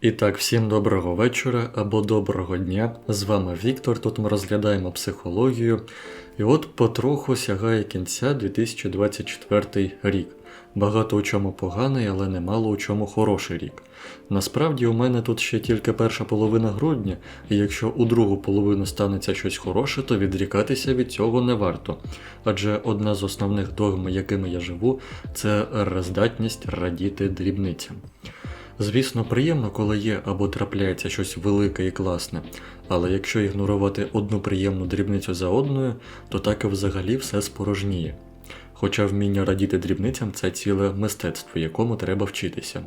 І так, всім доброго вечора або доброго дня. З вами Віктор. Тут ми розглядаємо психологію. І от потроху сягає кінця 2024 рік. Багато у чому поганий, але немало у чому хороший рік. Насправді у мене тут ще тільки перша половина грудня, і якщо у другу половину станеться щось хороше, то відрікатися від цього не варто. Адже одна з основних догм, якими я живу, це роздатність радіти дрібницям. Звісно, приємно, коли є або трапляється щось велике і класне, але якщо ігнорувати одну приємну дрібницю за одною, то так і взагалі все спорожніє. Хоча вміння радіти дрібницям це ціле мистецтво, якому треба вчитися.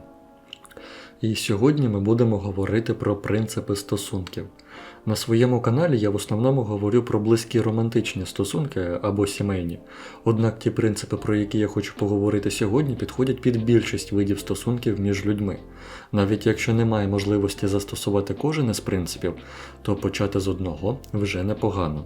І сьогодні ми будемо говорити про принципи стосунків. На своєму каналі я в основному говорю про близькі романтичні стосунки або сімейні. Однак ті принципи, про які я хочу поговорити сьогодні, підходять під більшість видів стосунків між людьми. Навіть якщо немає можливості застосувати кожен із принципів, то почати з одного вже непогано.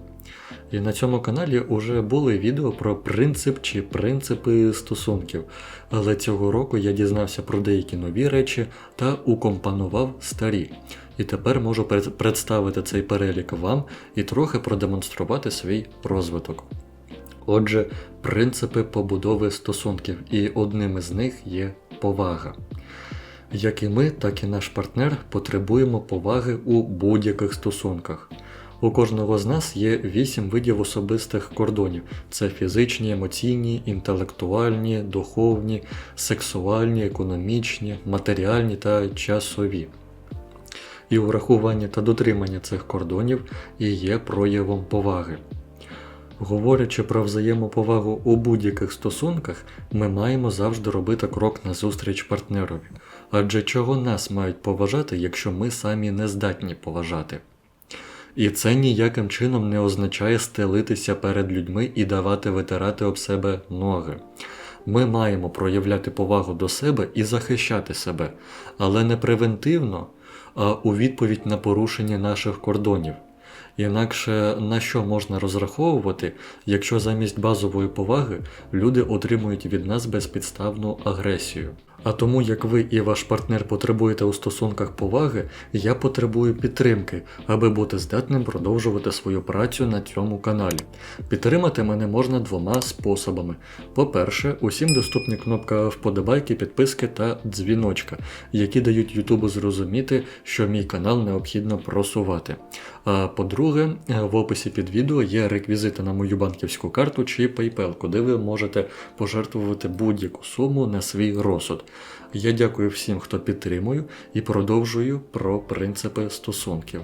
І на цьому каналі вже були відео про принцип чи принципи стосунків, але цього року я дізнався про деякі нові речі та укомпонував старі. І тепер можу представити цей перелік вам і трохи продемонструвати свій розвиток. Отже, принципи побудови стосунків, і одним із них є повага. Як і ми, так і наш партнер потребуємо поваги у будь-яких стосунках. У кожного з нас є вісім видів особистих кордонів: це фізичні, емоційні, інтелектуальні, духовні, сексуальні, економічні, матеріальні та часові. І врахування та дотримання цих кордонів і є проявом поваги. Говорячи про взаємоповагу у будь-яких стосунках, ми маємо завжди робити крок назустріч партнерові. Адже чого нас мають поважати, якщо ми самі не здатні поважати? І це ніяким чином не означає стелитися перед людьми і давати витирати об себе ноги. Ми маємо проявляти повагу до себе і захищати себе, але не превентивно, у відповідь на порушення наших кордонів. Інакше на що можна розраховувати, якщо замість базової поваги люди отримують від нас безпідставну агресію? А тому, як ви і ваш партнер потребуєте у стосунках поваги, я потребую підтримки, аби бути здатним продовжувати свою працю на цьому каналі. Підтримати мене можна двома способами. По-перше, усім доступні кнопка вподобайки, підписки та дзвіночка, які дають Ютубу зрозуміти, що мій канал необхідно просувати. А по-друге, в описі під відео є реквізити на мою банківську карту чи PayPal, куди ви можете пожертвувати будь-яку суму на свій розсуд. Я дякую всім, хто підтримує, і продовжую про принципи стосунків.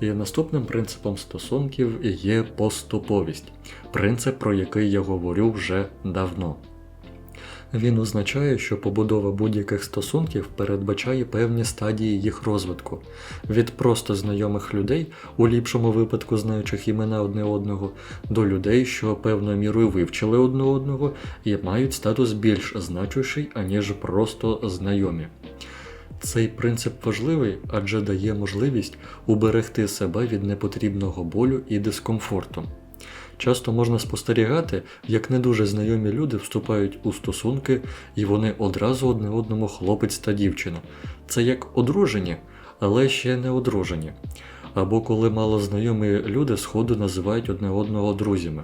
І наступним принципом стосунків є поступовість, принцип, про який я говорю вже давно. Він означає, що побудова будь-яких стосунків передбачає певні стадії їх розвитку від просто знайомих людей, у ліпшому випадку знаючих імена одне одного, до людей, що певною мірою вивчили одне одного і мають статус більш значущий, аніж просто знайомі. Цей принцип важливий, адже дає можливість уберегти себе від непотрібного болю і дискомфорту. Часто можна спостерігати, як не дуже знайомі люди вступають у стосунки, і вони одразу одне одному хлопець та дівчина. Це як одружені, але ще не одружені. Або коли малознайомі люди сходу називають одне одного друзями.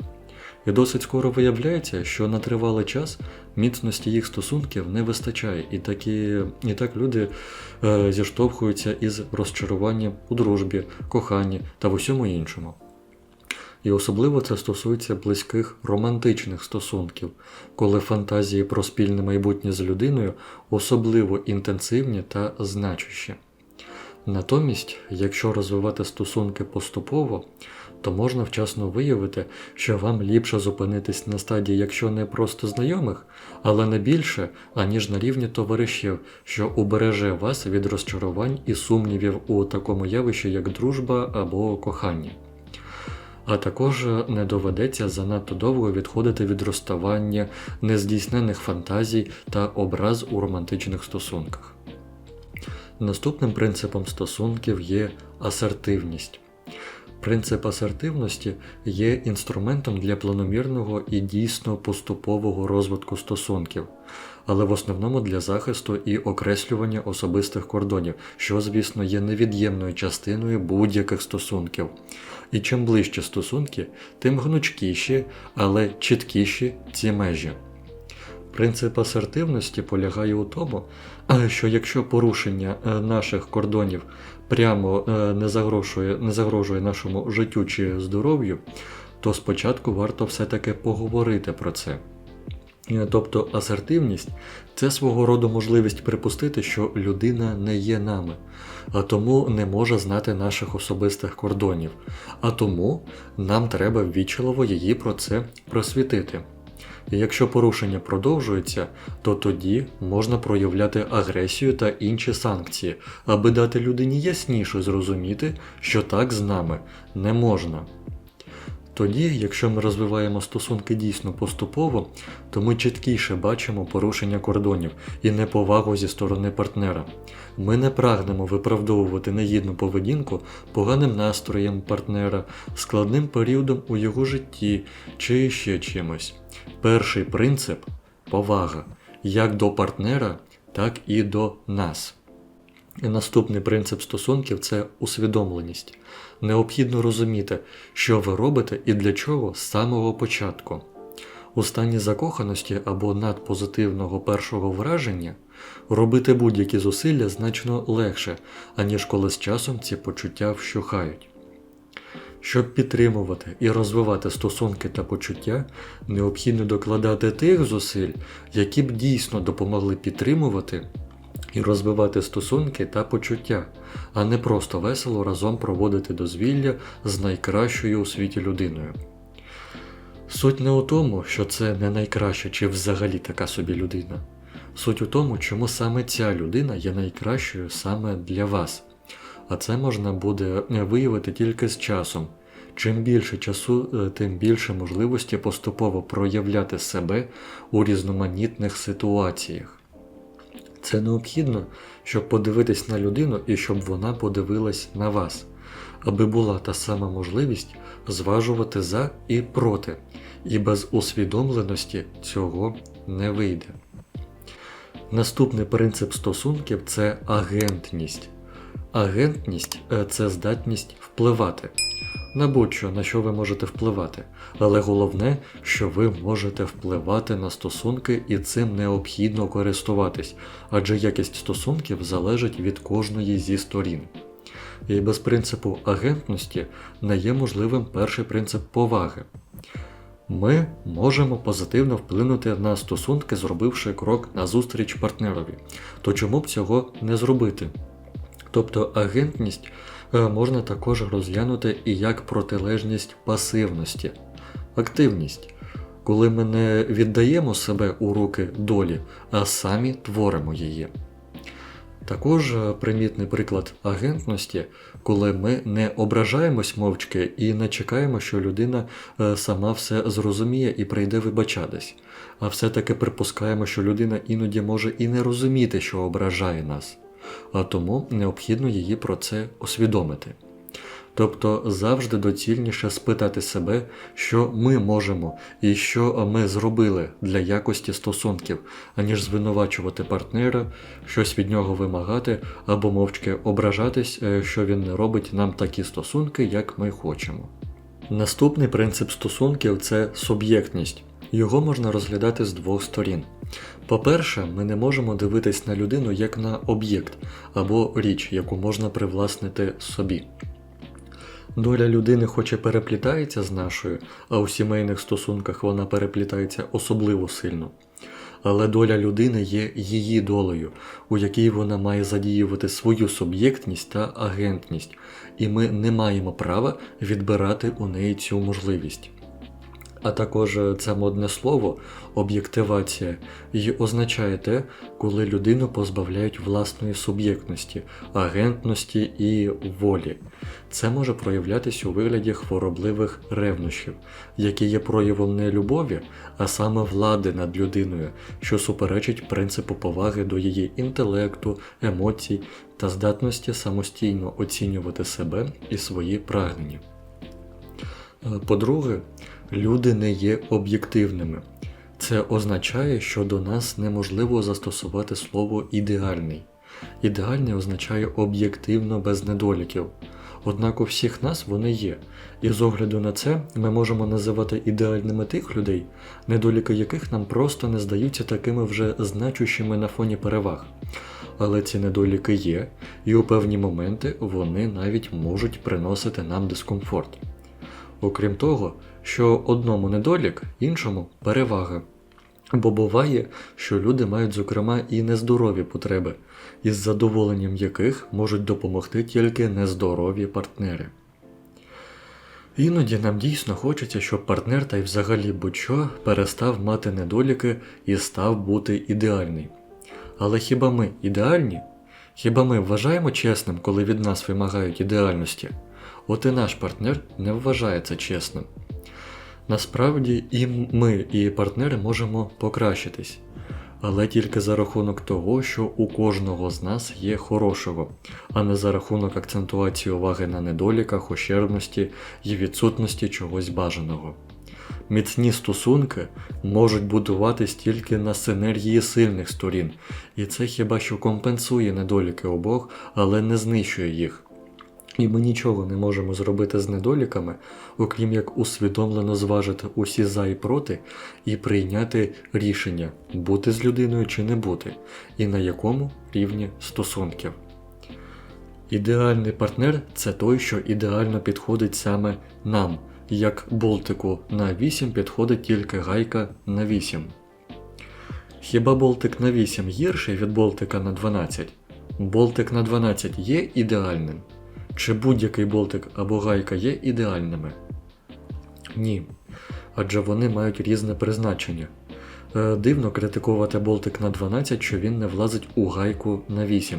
І досить скоро виявляється, що на тривалий час міцності їх стосунків не вистачає, і такі, і так люди е, зіштовхуються із розчаруванням у дружбі, коханні та в усьому іншому. І особливо це стосується близьких романтичних стосунків, коли фантазії про спільне майбутнє з людиною особливо інтенсивні та значущі. Натомість, якщо розвивати стосунки поступово, то можна вчасно виявити, що вам ліпше зупинитись на стадії, якщо не просто знайомих, але не більше, аніж на рівні товаришів, що убереже вас від розчарувань і сумнівів у такому явищі, як дружба або кохання. А також не доведеться занадто довго відходити від розставання, нездійснених фантазій та образ у романтичних стосунках. Наступним принципом стосунків є асертивність. Принцип асертивності є інструментом для планомірного і дійсно поступового розвитку стосунків. Але в основному для захисту і окреслювання особистих кордонів, що, звісно, є невід'ємною частиною будь-яких стосунків. І чим ближче стосунки, тим гнучкіші, але чіткіші ці межі. Принцип асертивності полягає у тому, що якщо порушення е, наших кордонів прямо е, не загрожує, не загрожує нашому життю чи здоров'ю, то спочатку варто все-таки поговорити про це. Тобто асертивність це свого роду можливість припустити, що людина не є нами, а тому не може знати наших особистих кордонів, а тому нам треба ввічливо її про це просвітити. І якщо порушення продовжується, то тоді можна проявляти агресію та інші санкції, аби дати людині ясніше зрозуміти, що так з нами не можна. Тоді, якщо ми розвиваємо стосунки дійсно поступово, то ми чіткіше бачимо порушення кордонів і неповагу зі сторони партнера. Ми не прагнемо виправдовувати негідну поведінку поганим настроєм партнера, складним періодом у його житті чи ще чимось. Перший принцип повага як до партнера, так і до нас. Наступний принцип стосунків це усвідомленість. Необхідно розуміти, що ви робите і для чого з самого початку. У стані закоханості або надпозитивного першого враження робити будь-які зусилля значно легше, аніж коли з часом ці почуття вщухають. Щоб підтримувати і розвивати стосунки та почуття, необхідно докладати тих зусиль, які б дійсно допомогли підтримувати і розвивати стосунки та почуття, а не просто весело разом проводити дозвілля з найкращою у світі людиною. Суть не у тому, що це не найкраща чи взагалі така собі людина. Суть у тому, чому саме ця людина є найкращою саме для вас. А це можна буде виявити тільки з часом. Чим більше часу, е, тим більше можливості поступово проявляти себе у різноманітних ситуаціях. Це необхідно, щоб подивитись на людину і щоб вона подивилась на вас, аби була та сама можливість зважувати за і проти, і без усвідомленості цього не вийде. Наступний принцип стосунків це агентність. Агентність е, це здатність впливати. На будь-що, на що ви можете впливати, але головне, що ви можете впливати на стосунки і цим необхідно користуватись, адже якість стосунків залежить від кожної зі сторін. І без принципу агентності не є можливим перший принцип поваги. Ми можемо позитивно вплинути на стосунки, зробивши крок назустріч партнерові. То чому б цього не зробити? Тобто агентність можна також розглянути і як протилежність пасивності, активність, коли ми не віддаємо себе у руки долі, а самі творимо її. Також е, примітний приклад агентності, коли ми не ображаємось мовчки і не чекаємо, що людина е, сама все зрозуміє і прийде вибачатись, а все-таки припускаємо, що людина іноді може і не розуміти, що ображає нас тому необхідно її про це усвідомити. Тобто завжди доцільніше спитати себе, що ми можемо і що ми зробили для якості стосунків, аніж звинувачувати партнера, щось від нього вимагати або мовчки ображатись, е, що він не робить нам такі стосунки, як ми хочемо. Наступний принцип стосунків це суб'єктність. Його можна розглядати з двох сторін. По-перше, ми не можемо дивитись на людину як на об'єкт або річ, яку можна привласнити собі. Доля людини хоч і переплітається з нашою, а у сімейних стосунках вона переплітається особливо сильно. Але доля людини є її долею, у якій вона має задіювати свою суб'єктність та агентність, і ми не маємо права відбирати у неї цю можливість. А також це модне слово об'єктивація і означає те, коли людину позбавляють власної суб'єктності, агентності і волі. Це може проявлятися у вигляді хворобливих ревнощів, які є проявом не любові, а саме влади над людиною, що суперечить принципу поваги до її інтелекту, емоцій та здатності самостійно оцінювати себе і свої прагнення. По-друге, люди не є об'єктивними. Це означає, що до нас неможливо застосувати слово ідеальний. Ідеальний означає об'єктивно без недоліків. Однак у всіх нас вони є, і з огляду на це ми можемо називати ідеальними тих людей, недоліки яких нам просто не здаються такими вже значущими на фоні переваг. Але ці недоліки є, і у певні моменти вони навіть можуть приносити нам дискомфорт. Окрім того, що одному недолік, іншому перевага. Бо буває, що люди мають, зокрема, і нездорові потреби, із задоволенням яких можуть допомогти тільки нездорові партнери. Іноді нам дійсно хочеться, щоб партнер та й взагалі будь-що перестав мати недоліки і став бути ідеальний. Але хіба ми ідеальні? Хіба ми вважаємо чесним, коли від нас вимагають ідеальності? От і наш партнер не вважає це чесним. Насправді і ми, і партнери можемо покращитись, але тільки за рахунок того, що у кожного з нас є хорошого, а не за рахунок акцентуації уваги на недоліках, ущербності і відсутності чогось бажаного. Міцні стосунки можуть будуватись тільки на синергії сильних сторін, і це хіба що компенсує недоліки обох, але не знищує їх. І ми нічого не можемо зробити з недоліками, окрім як усвідомлено зважити усі за і проти і прийняти рішення, бути з людиною чи не бути, і на якому рівні стосунків. Ідеальний партнер це той, що ідеально підходить саме нам, як болтику на 8 підходить тільки гайка на 8. Хіба болтик на 8 гірший від болтика на 12? Болтик на 12 є ідеальним? Чи будь-який болтик або гайка є ідеальними? Ні. Адже вони мають різне призначення. Е, Дивно критикувати болтик на 12, що він не влазить у гайку на 8.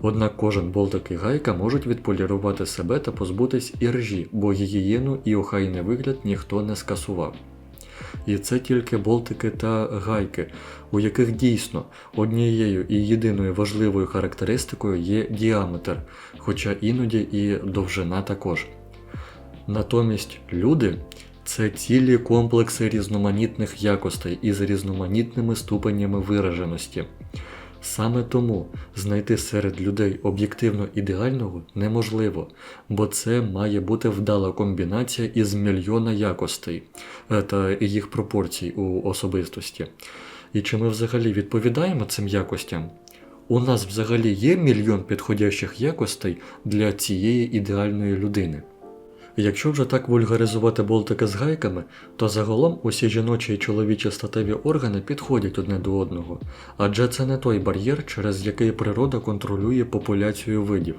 Однак кожен болтик і гайка можуть відполірувати себе та позбутись іржі, бо гігієну і охайний вигляд ніхто не скасував. І це тільки болтики та гайки, у яких дійсно однією і єдиною важливою характеристикою є діаметр, хоча іноді і довжина також. Натомість люди це цілі комплекси різноманітних якостей із різноманітними ступенями вираженості. Саме тому знайти серед людей об'єктивно ідеального неможливо, бо це має бути вдала комбінація із мільйона якостей е, та їх пропорцій у особистості. І чи ми взагалі відповідаємо цим якостям? У нас взагалі є мільйон підходящих якостей для цієї ідеальної людини. Якщо вже так вульгаризувати болтики з гайками, то загалом усі жіночі і чоловічі статеві органи підходять одне до одного, адже це не той бар'єр, через який природа контролює популяцію видів.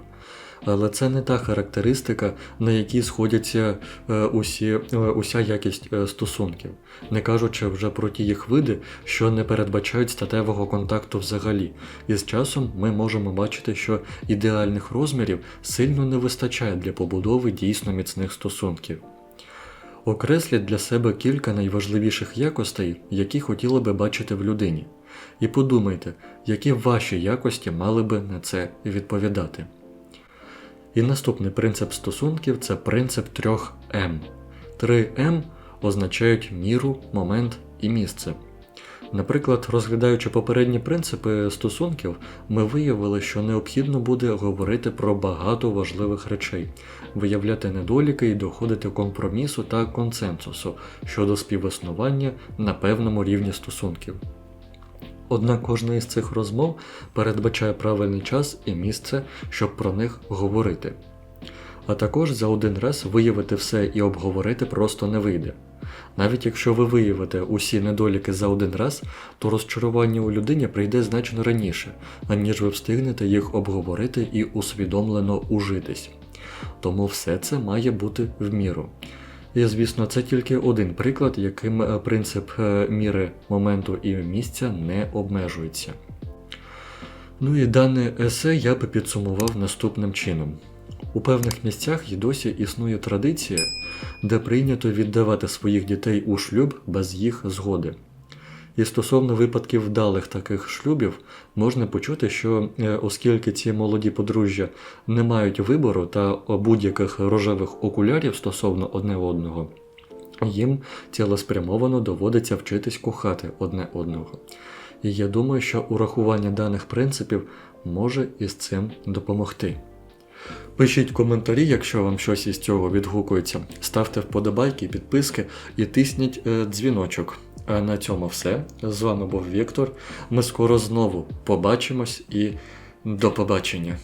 Але це не та характеристика, на якій сходяться е, усі, е, уся якість е, стосунків, не кажучи вже про ті їх види, що не передбачають статевого контакту взагалі. І з часом ми можемо бачити, що ідеальних розмірів сильно не вистачає для побудови дійсно міцних стосунків. Окресліть для себе кілька найважливіших якостей, які хотіли би бачити в людині. І подумайте, які ваші якості мали би на це відповідати. І наступний принцип стосунків це принцип трьох М. Три М означають міру, момент і місце. Наприклад, розглядаючи попередні принципи стосунків, ми виявили, що необхідно буде говорити про багато важливих речей, виявляти недоліки і доходити компромісу та консенсусу щодо співіснування на певному рівні стосунків. Однак кожна із цих розмов передбачає правильний час і місце, щоб про них говорити. А також за один раз виявити все і обговорити просто не вийде. Навіть якщо ви виявите усі недоліки за один раз, то розчарування у людині прийде значно раніше, аніж ви встигнете їх обговорити і усвідомлено ужитись. Тому все це має бути в міру. І, звісно, це тільки один приклад, яким е, принцип е, міри моменту і місця не обмежується. Ну і дане есе я би підсумував наступним чином. У певних місцях і досі існує традиція, де прийнято віддавати своїх дітей у шлюб без їх згоди. І стосовно випадків вдалих таких шлюбів, можна почути, що е, оскільки ці молоді подружжя не мають вибору та будь-яких рожевих окулярів стосовно одне одного, їм цілеспрямовано доводиться вчитись кохати одне одного. І я думаю, що урахування даних принципів може із цим допомогти. Пишіть коментарі, якщо вам щось із цього відгукується. Ставте вподобайки, підписки і тисніть е, дзвіночок. На цьому все. З вами був Віктор. Ми скоро знову побачимось і до побачення.